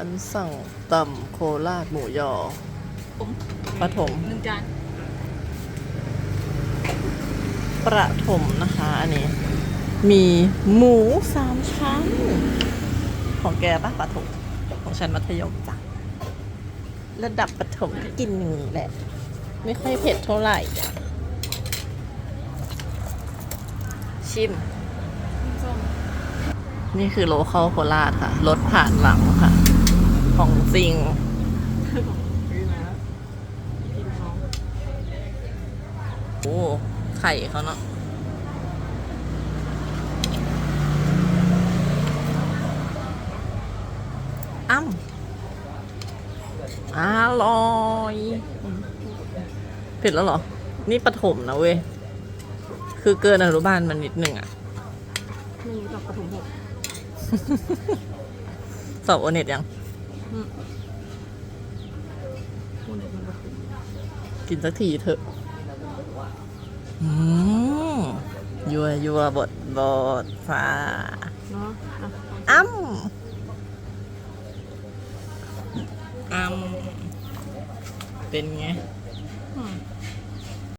ฉันสั่งตำโคราชหมูยอปฐมหนึ่งจานประถมนะคะอันนี้ มีหมูสามชั้น ของแกปะประถมของฉันมัธยมจ้ะระดับประถมก็กินอย่างนี้แหละ ไม่ค่อยเผ็ดเท่าไหร่อะชิมส้มนี่คือโลเคอลโคราชค่ะ รถผ่านหลังค่ะของ จริงคือนะกินน้องโอ้ไข่เขาเนาะอ้ำอร่อยเผ็ดแล้วเหรอ นี่ปฐมนะเว้ย คือเกินอนุบาลมันนิดหนึ่งอะไม่รู้จักปฐมหกสอบโอเน็ตยัง คนไหนมันปฐมกินสักทีเถอะอืมยัวยัวบดบดฟ้าเนาะอะอ้ำอ้ำเป็นไง